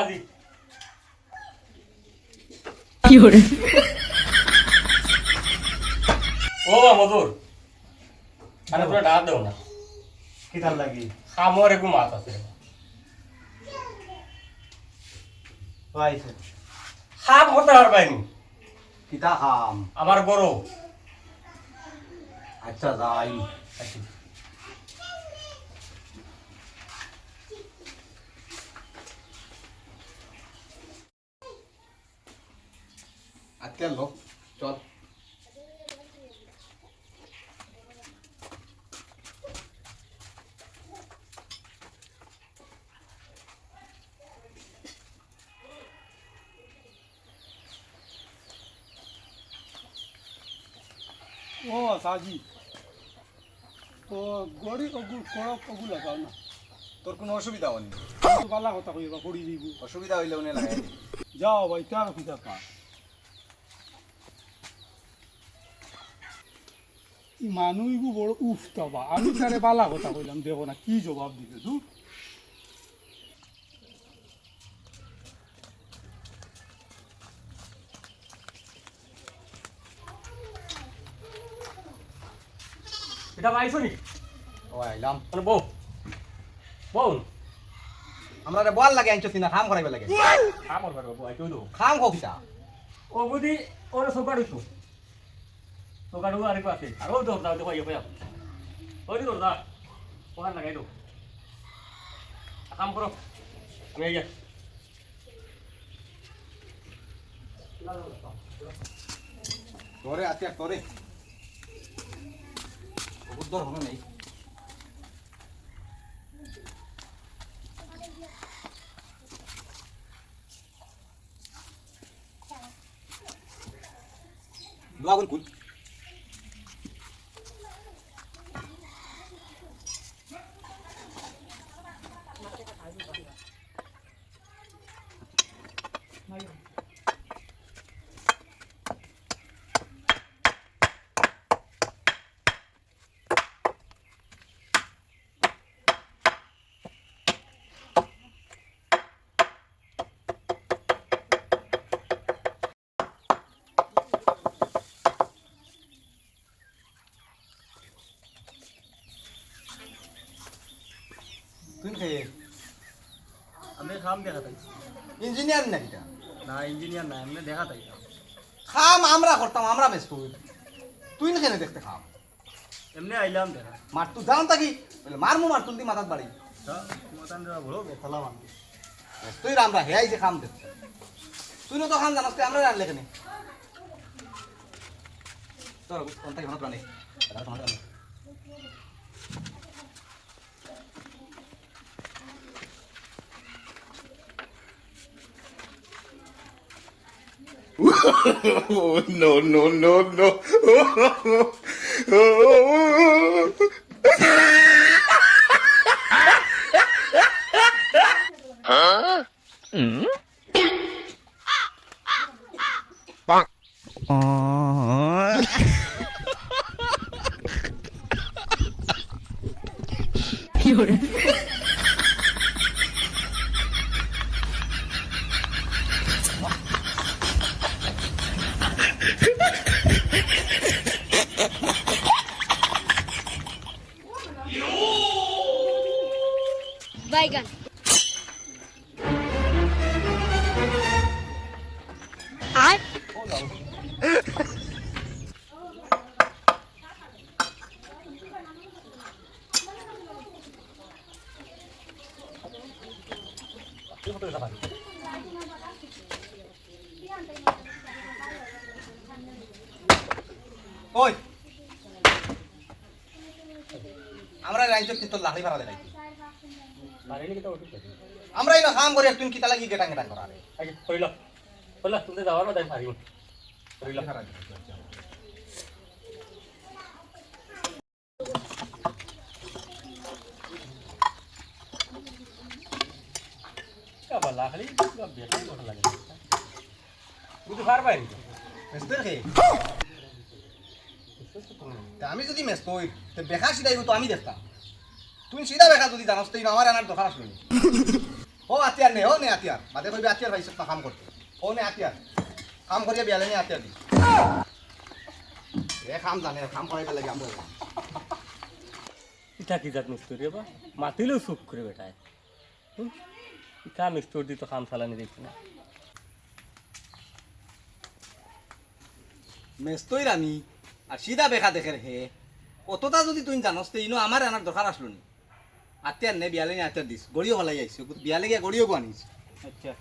আজি কি hore ও বা মধুর। আরে পুরো ডাক দেও না। কি তার লাগি? খামর একটু মাছ আছে। পাইছে। খাম করতে পারবাইনি কিতা খাম আমার গরু। আচ্ছা যাই। আচ্ছা আজকে লোক চল। ও সাজি। ও গড়ি ওগুল করক ওগুল লাগাও না? তোর কোনো অসুবিধা হয়নি? তো বালা কথা কইবা করি দিব। অসুবিধা হইলে উনি লাগাই যাও ভাই তার কিতা পা মানুষগু বড় উফ তবা। আমি তারে বালা কথা কইলাম দেব না কি জবাব দিবে তু এটা পাইছো নি ও আইলাম। মানে বউ। বউ। আমরা রে বল লাগে আনছো তিনা খাম করাইবে লাগে। খামর পারব বউ আইতো খাম খো কিতা? ও বুদি ওরে সোকাড়ু তো সোকাড়ু আরে পাশে আর ও দৌড় দাও দেখো ইয়ে পায়া ওই দৌড় দা। ওখান লাগাই দো কাম করো আমি আইয়া তোরে আতে তোরে উদ্দর হলো নেই দুয়াগুন কুল তুই খেয়ে আমি খাম দেখা তাই। ইঞ্জিনিয়ার না কিটা? না ইঞ্জিনিয়ার না এমনি দেখা তাই। খাম আমরা করতাম আমরা ব্যস্ত। তুই না কেন দেখতে খাম? এমনি আইলাম দেখা। মার তুই জান থাকি মারমু মার তুলতি মাথাত বাড়ি। তুই আমরা হেয়াই যে খাম দেখতে। তুই তো খাম জানাস তুই আমরা রাখলে কেন? তোর কোন থেকে মনে প্রাণী no, no, no, no. Oh, oh, huh? Mm? Bonk. Uh... You're... বাইগান আর ওই। আমরা রাইজক কিন্তু লাকড়ি ভাড়া দেয় আমরা এই না কাম করে তুই কিতা লাগি গেটাং গেটাং করা। কইল কইল তুমি যাওয়ার না তাই পারিব কইল আবার লাখলি বেশি কথা লাগে। বুঝতে পারবাই নি খেয়ে আমি যদি হই তো বেখা সিধাই তো আমি দেখতাম। তুই সিধা বেখা যদি জানাস তুই আমার আনার দরকার আসলো ও আতিয়ার নে ও নে আতিয়ার বাদে কইবে আতিয়ার ভাই না কাম করতে ও নে আতিয়ার কাম করিয়া বিয়ালে নে আতিয়ার দি এ কাম জানে কাম করাইতে লাগে আমরা ইটা কি জাত মিস্ত্রি বা? মাতিলেও চুপ করে বেটায় হুম? ইটা মিস্ত্রি দি তো কাম চালানি দেখি না? মেস্তই রামি আর সিধা বেকা দেখে হে। অতটা যদি তুই জানস তে ইনো আমার আনার দরকার আসলো নি? আত্যার নে বিয়ালে আত্যার দিস। গড়িও হলাই আইছে বিয়ালে গিয়া গড়িও বানিস আচ্ছা।